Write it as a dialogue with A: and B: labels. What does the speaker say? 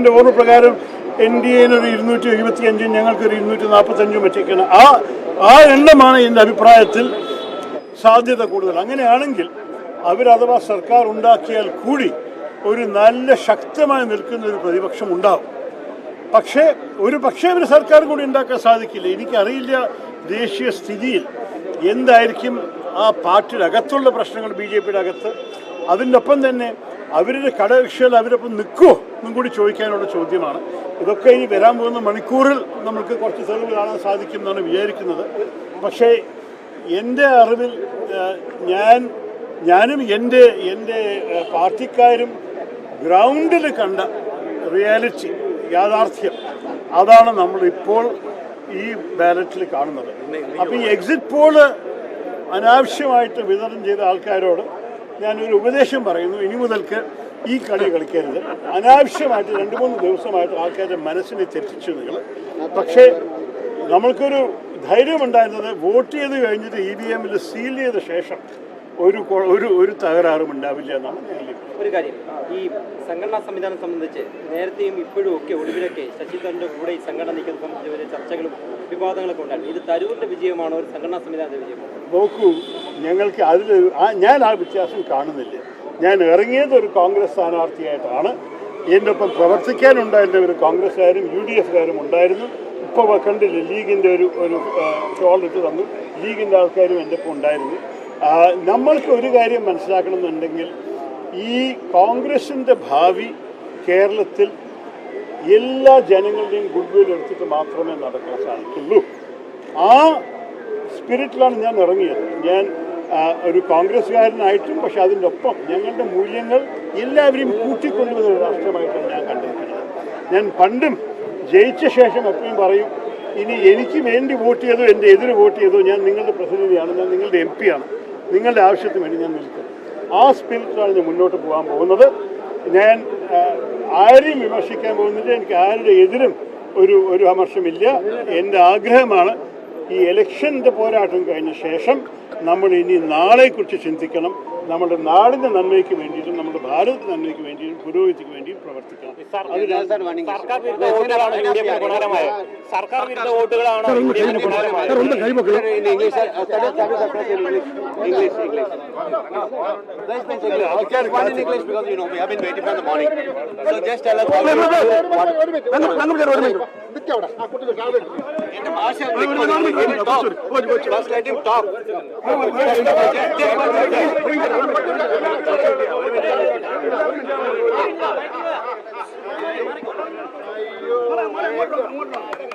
A: എന്റെ ഓർമ്മ പ്രകാരം എൻ ഡി എന് ഒരു ഇരുന്നൂറ്റി എഴുപത്തി അഞ്ചും ഞങ്ങൾക്ക് ഒരു ഇരുന്നൂറ്റി നാൽപ്പത്തി അഞ്ചും വെച്ചേക്കാണ് ആ ആ എണ്ണമാണ് എന്റെ അഭിപ്രായത്തിൽ സാധ്യത കൂടുതൽ. അങ്ങനെയാണെങ്കിൽ അവരഥവാ സർക്കാർ ഉണ്ടാക്കിയാൽ കൂടി ഒരു നല്ല ശക്തമായി നിൽക്കുന്ന ഒരു പ്രതിപക്ഷം ഉണ്ടാവും. പക്ഷേ ഒരു പക്ഷേ ഒരു സർക്കാർ കൂടി ഉണ്ടാക്കാൻ സാധിക്കില്ല. എനിക്കറിയില്ല ദേശീയ സ്ഥിതിയിൽ എന്തായിരിക്കും ആ പാർട്ടിയുടെ അകത്തുള്ള പ്രശ്നങ്ങൾ ബി ജെ പിയുടെ അകത്ത്. അതിന്റെ ഒപ്പം തന്നെ അവരുടെ ഘടകകക്ഷികൾ അവരൊപ്പം നിൽക്കുമോ എന്നും കൂടി ചോദിക്കാനുള്ള ചോദ്യമാണ്. ഇതൊക്കെ ഇനി വരാൻ പോകുന്ന മണിക്കൂറിൽ നമുക്ക് കുറച്ച് തെളിവ് കാണാൻ സാധിക്കും എന്നാണ് വിചാരിക്കുന്നത്. പക്ഷേ എന്റെ അറിവിൽ ഞാൻ ഞാനും എന്റെ എന്റെ പാർട്ടിക്കാരും ഗ്രൗണ്ടിൽ കണ്ട റിയാലിറ്റി യാഥാർത്ഥ്യം അതാണ് നമ്മൾ ഇപ്പോൾ ഈ ബാലറ്റിൽ കാണുന്നത്. അപ്പോൾ ഈ എക്സിറ്റ് പോൾ അനാവശ്യമായിട്ട് വിതരണം ചെയ്ത ആൾക്കാരോട് ഞാനൊരു ഉപദേശം പറയുന്നു. ഇനി മുതൽക്ക് ഈ കളി കളിക്കരുത്. അനാവശ്യമായിട്ട് രണ്ട് മൂന്ന് ദിവസമായിട്ട് ആൾക്കാരുടെ മനസ്സിനെ തെറ്റിച്ചു നിങ്ങൾ. പക്ഷേ നമ്മൾക്കൊരു ധൈര്യമുണ്ടായിരുന്നത് വോട്ട് ചെയ്ത് കഴിഞ്ഞിട്ട് ഇ വി എമ്മിൽ സീൽ ചെയ്ത ശേഷം ഒരു ഒരു ഒരു തകരാറും ഉണ്ടാവില്ല എന്നാണ്
B: ഒരു കാര്യം. ഈ സംഘടനാ സംവിധാനം സംബന്ധിച്ച് നേരത്തെയും ഇപ്പോഴും ഒക്കെ ഒടുവിലൊക്കെ ശശി തരൂരിന്റെ കൂടെ ഈ സംഘടന നീക്കുന്നത് സംബന്ധിച്ച് വലിയ ചർച്ചകളും വിവാദങ്ങളൊക്കെ ഉണ്ടായിരുന്നു. ഇത് തരൂരിന്റെ വിജയമാണോ? ഒരു സംഘടനാ സംവിധാനത്തിന്റെ വിജയമാണോ?
A: നോക്കൂ ഞങ്ങൾക്ക് അതിൽ ഞാൻ ആ വ്യത്യാസം കാണുന്നില്ല. ഞാൻ ഇറങ്ങിയത് ഒരു കോൺഗ്രസ് സ്ഥാനാർത്ഥിയായിട്ടാണ്. എന്റെ ഒപ്പം പ്രവർത്തിക്കാനുണ്ടായിരുന്ന ഒരു കോൺഗ്രസ്സുകാരും യു ഡി എഫുകാരും ഉണ്ടായിരുന്നു ഇപ്പോൾ കണ്ടില്ല ലീഗിന്റെ ഒരു ഒരു ഷോൾ ഇട്ട് തന്നു. ലീഗിന്റെ ആൾക്കാരും എന്റെ ഒപ്പം ഉണ്ടായിരുന്നു. നമ്മൾക്ക് ഒരു കാര്യം മനസ്സിലാക്കണമെന്നുണ്ടെങ്കിൽ ഈ കോൺഗ്രസിന്റെ ഭാവി കേരളത്തിൽ എല്ലാ ജനങ്ങളുടെയും ഗുഡ്വിൽ എടുത്തിട്ട് മാത്രമേ നടക്കാൻ സാധിക്കുള്ളൂ. ആ സ്പിരിറ്റിലാണ് ഞാൻ ഇറങ്ങിയത്. ഞാൻ ആ, ഒരു കോൺഗ്രസ്സുകാരനായിട്ടും പക്ഷെ അതിന്റെ ഒപ്പം ഞങ്ങളുടെ മൂല്യങ്ങൾ എല്ലാവരെയും കൂട്ടിക്കൊണ്ടുവന്ന ഒരു രാഷ്ട്രമായിട്ടാണ് ഞാൻ കണ്ടിരിക്കുന്നത്. ഞാൻ പണ്ടും ജയിച്ച ശേഷം എപ്പോഴും പറയും ഇനി എനിക്ക് വേണ്ടി വോട്ട് ചെയ്തോ എന്റെ എതിര് വോട്ട് ചെയ്തോ ഞാൻ നിങ്ങളുടെ പ്രതിനിധിയാണ് ഞാൻ നിങ്ങളുടെ എം ആണ് നിങ്ങളുടെ ആവശ്യത്തിന് വേണ്ടി ഞാൻ നിൽക്കും. ആ സ്പിരിറ്റിലാണ് ഞാൻ മുന്നോട്ട് പോകാൻ പോകുന്നത്. ഞാൻ ആരെയും വിമർശിക്കാൻ പോകുന്നില്ല. എനിക്ക് ആരുടെ എതിരും ഒരു ഒരു അമർഷമില്ല എന്റെ ആഗ്രഹമാണ് ഈ ഇലക്ഷന്റെ പോരാട്ടം കഴിഞ്ഞ ശേഷം നമ്മൾ ഇനി നാളെക്കുറിച്ച് ചിന്തിക്കണം നമ്മുടെ നാടിന്റെ നന്മയ്ക്ക് വേണ്ടിയിട്ടും നമ്മുടെ ഭാരതത്തിന് നന്മയ്ക്ക് വേണ്ടിയിട്ടും പുരോഗതിക്ക് വേണ്ടിയും പ്രവർത്തിക്കണം
C: സർക്കാർ വിരുദ്ധ വോട്ടുകളാണ്
D: ಬಿತ್ತವಡ ಆ ಕುಟುಂಬ ಅಯ್ಯೋ